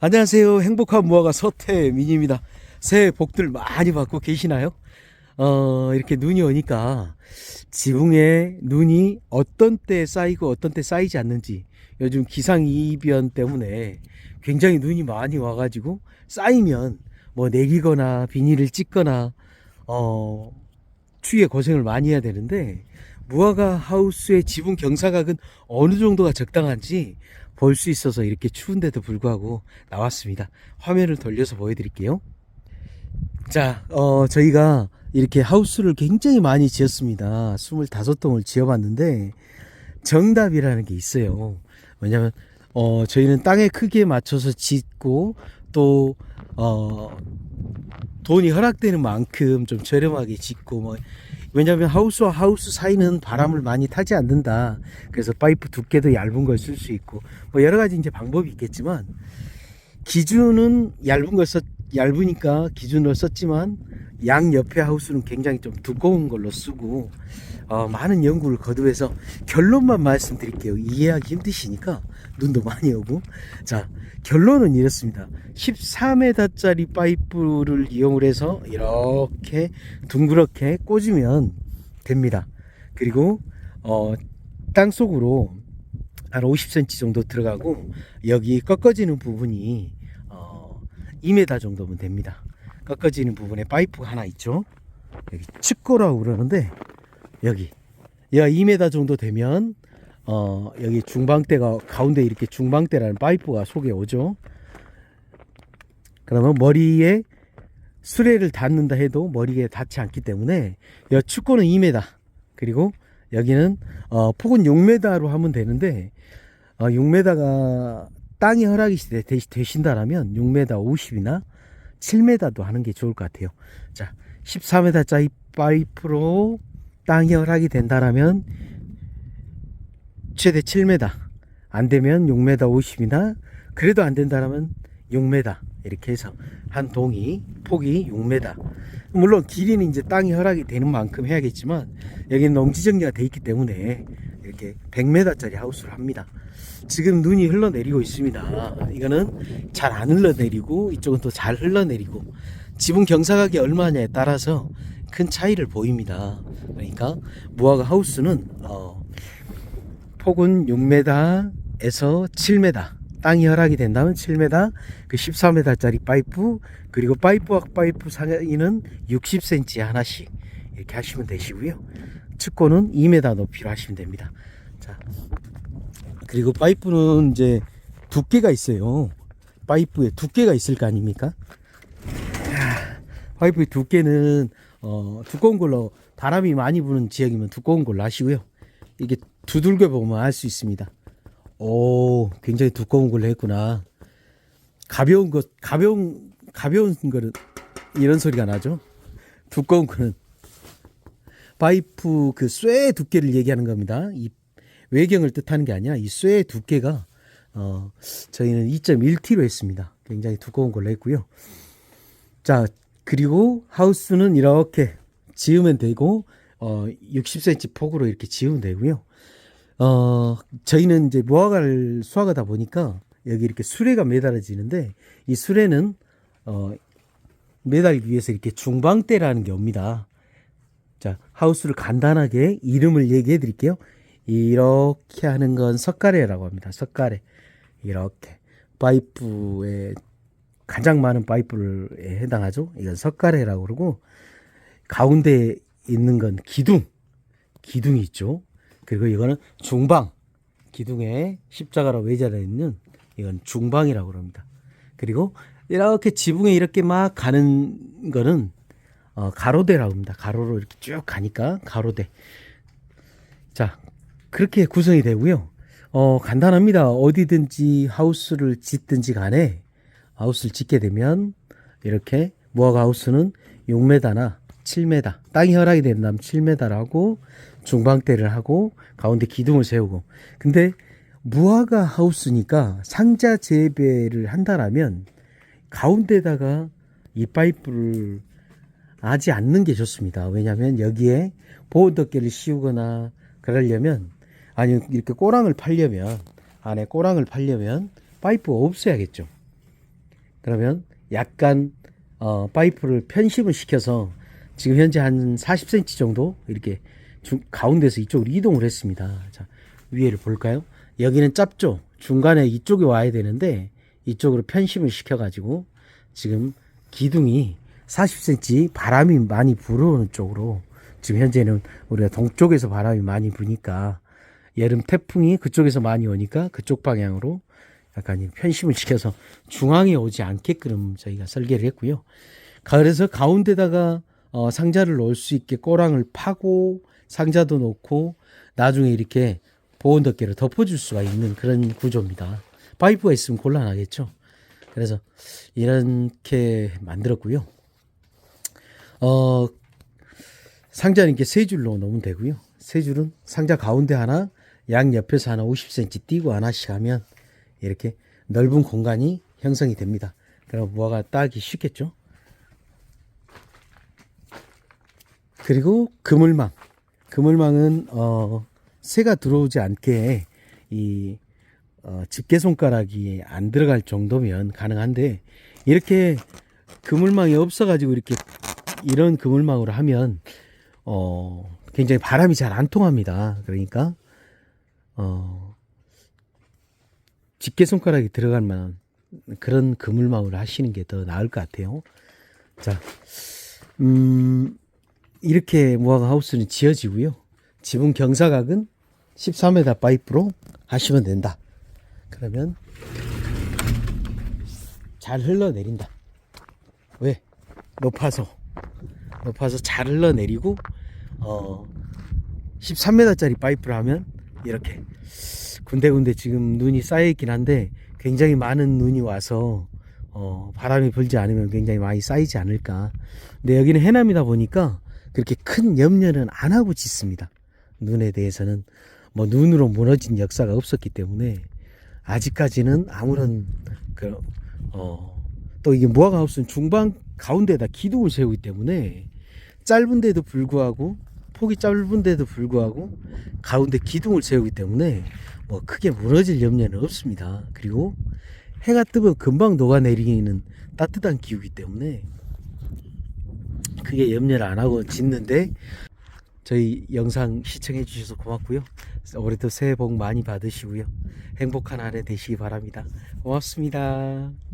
안녕하세요. 행복한 무화과 서태민입니다. 새해 복들 많이 받고 계시나요? 어, 이렇게 눈이 오니까 지붕에 눈이 어떤 때 쌓이고 어떤 때 쌓이지 않는지 요즘 기상이변 때문에 굉장히 눈이 많이 와가지고 쌓이면 뭐 내리거나 비닐을 찢거나 어, 추위에 고생을 많이 해야 되는데 무화과 하우스의 지붕 경사각은 어느 정도가 적당한지 볼 수 있어서 이렇게 추운데도 불구하고 나왔습니다. 화면을 돌려서 보여드릴게요. 자, 어, 저희가 이렇게 하우스를 굉장히 많이 지었습니다. 25동을 지어봤는데 정답이라는 게 있어요. 왜냐면, 어, 저희는 땅의 크기에 맞춰서 짓고 또, 어, 돈이 허락되는 만큼 좀 저렴하게 짓고 뭐 왜냐하면 하우스와 하우스 사이는 바람을 많이 타지 않는다. 그래서 파이프 두께도 얇은 걸 쓸 수 있고 뭐 여러 가지 이제 방법이 있겠지만 기준은 얇은 걸 썼, 얇으니까 기준으로 썼지만 양 옆에 하우스는 굉장히 좀 두꺼운 걸로 쓰고 어, 많은 연구를 거듭해서 결론만 말씀드릴게요. 이해하기 힘드시니까 눈도 많이 오고 자 결론은 이렇습니다. 14m짜리 파이프를 이용을 해서 이렇게 둥그렇게 꽂으면 됩니다. 그리고 어, 땅 속으로 한 50cm 정도 들어가고 여기 꺾어지는 부분이 어, 2m 정도면 됩니다. 꺾어지는 부분에 파이프가 하나 있죠. 여기 측고라고 그러는데 여기 얘가 2m 정도 되면 어, 여기 중방대가 가운데 이렇게 중방대라는 파이프가 속에 오죠. 그러면 머리에 수레를 닿는다 해도 머리에 닿지 않기 때문에 여 축구는 2m 그리고 여기는 어, 폭은 6m로 하면 되는데 어, 6m가 땅이 허락이 되신다라면 6m 50이나 7m도 하는 게 좋을 것 같아요. 자, 14m짜리 파이프로 땅이 허락이 된다라면 최대 7m 안 되면 6m 50이나 그래도 안 된다라면 6m 이렇게 해서 한 동이 폭이 6m 물론 길이는 이제 땅이 허락이 되는 만큼 해야겠지만 여기는 농지 정리가 돼 있기 때문에 이렇게 100m짜리 하우스를 합니다. 지금 눈이 흘러내리고 있습니다. 이거는 잘 안 흘러내리고 이쪽은 또 잘 흘러내리고 지붕 경사각이 얼마냐에 따라서 큰 차이를 보입니다. 그러니까 무화과 하우스는 어, 폭은 6m에서 7m 땅이 허락이 된다면 7m 그 14m짜리 파이프 그리고 파이프와 파이프 사이는 60cm 하나씩 이렇게 하시면 되시고요. 측고는 2m 높이로 하시면 됩니다. 자, 그리고 파이프는 이제 두께가 있어요. 파이프에 두께가 있을 거 아닙니까? 야, 파이프의 두께는 어, 두꺼운 걸로 바람이 많이 부는 지역이면 두꺼운 걸로 하시고요. 이게 두들겨 보면 알 수 있습니다. 오, 굉장히 두꺼운 걸로 했구나. 가벼운 것, 가벼운, 가벼운 거는 이런 소리가 나죠. 두꺼운 거는 파이프 그 쇠의 두께를 얘기하는 겁니다. 이 외경을 뜻하는 게 아니라 이 쇠의 두께가 어, 저희는 2.1T로 했습니다. 굉장히 두꺼운 걸로 했고요. 자, 그리고 하우스는 이렇게 지으면 되고 어, 60cm 폭으로 이렇게 지으면 되고요. 어, 저희는 이제 무화과를 수확하다 보니까 여기 이렇게 수레가 매달아지는데 이 수레는 어, 매달기 위해서 이렇게 중방대라는 게 옵니다. 자, 하우스를 간단하게 이름을 얘기해 드릴게요. 이렇게 하는 건 석가래라고 합니다. 석가래. 이렇게. 파이프에 가장 많은 파이프에 해당하죠. 이건 석가래라고 그러고, 가운데 있는 건 기둥. 기둥이 있죠. 그리고 이거는 중방. 기둥에 십자가로 매달려 있는 이건 중방이라고 그럽니다. 그리고 이렇게 지붕에 이렇게 막 가는 거는 어, 가로대라고 합니다. 가로로 이렇게 쭉 가니까 가로대. 자, 그렇게 구성이 되고요. 어, 간단합니다. 어디든지 하우스를 짓든지 간에 하우스를 짓게 되면 이렇게 무화과 하우스는 6m나 7m, 땅이 허락이 된다면 7m를 하고 중방대를 하고 가운데 기둥을 세우고. 근데 무화과 하우스니까 상자 재배를 한다라면 가운데다가 이 파이프를 하지 않는 게 좋습니다. 왜냐하면 여기에 보온덮개를 씌우거나 그러려면 아니 이렇게 꼬랑을 팔려면 안에 꼬랑을 팔려면 파이프가 없어야겠죠. 그러면 약간 어, 파이프를 편심을 시켜서 지금 현재 한 40cm 정도 이렇게 중, 가운데서 이쪽으로 이동을 했습니다. 자, 위에를 볼까요? 여기는 짧죠? 중간에 이쪽에 와야 되는데 이쪽으로 편심을 시켜가지고 지금 기둥이 40cm 바람이 많이 불어오는 쪽으로 지금 현재는 우리가 동쪽에서 바람이 많이 부니까 여름 태풍이 그쪽에서 많이 오니까 그쪽 방향으로 약간 이 편심을 시켜서 중앙에 오지 않게끔 저희가 설계를 했고요. 그래서 가운데다가 어, 상자를 놓을 수 있게 꼬랑을 파고 상자도 놓고 나중에 이렇게 보온 덮개를 덮어줄 수가 있는 그런 구조입니다. 파이프가 있으면 곤란하겠죠. 그래서 이렇게 만들었고요. 어, 상자는 이렇게 세 줄로 놓으면 되고요. 세 줄은 상자 가운데 하나, 양 옆에서 하나 50cm 띄고 하나씩 하면 이렇게 넓은 공간이 형성이 됩니다. 그럼 무화가 따기 쉽겠죠. 그리고 그물망. 그물망은 어, 새가 들어오지 않게 이 어, 집게 손가락이 안 들어갈 정도면 가능한데 이렇게 그물망이 없어가지고 이렇게 이런 그물망으로 하면 어, 굉장히 바람이 잘 안 통합니다. 그러니까 어, 집게 손가락이 들어갈 만한 그런 그물망으로 하시는 게 더 나을 것 같아요. 자, 음, 이렇게 무화과 하우스는 지어지고요. 지붕 경사각은 13m 파이프로 하시면 된다. 그러면 잘 흘러내린다. 왜? 높아서. 높아서 잘 흘러내리고, 어, 13m짜리 파이프를 하면 이렇게 군데군데 지금 눈이 쌓여 있긴 한데 굉장히 많은 눈이 와서 어, 바람이 불지 않으면 굉장히 많이 쌓이지 않을까. 근데 여기는 해남이다 보니까 그렇게 큰 염려는 안 하고 짓습니다. 눈에 대해서는 뭐 눈으로 무너진 역사가 없었기 때문에 아직까지는 아무런 그, 어, 또 이게 무화과 하우스는 중방 가운데에다 기둥을 세우기 때문에 짧은데도 불구하고 폭이 짧은데도 불구하고 가운데 기둥을 세우기 때문에 뭐 크게 무너질 염려는 없습니다. 그리고 해가 뜨면 금방 녹아내리는 따뜻한 기후이기 때문에 크게 염려를 안 하고 짓는데 저희 영상 시청해 주셔서 고맙고요. 올해도 새해 복 많이 받으시고요. 행복한 한 해 되시기 바랍니다. 고맙습니다.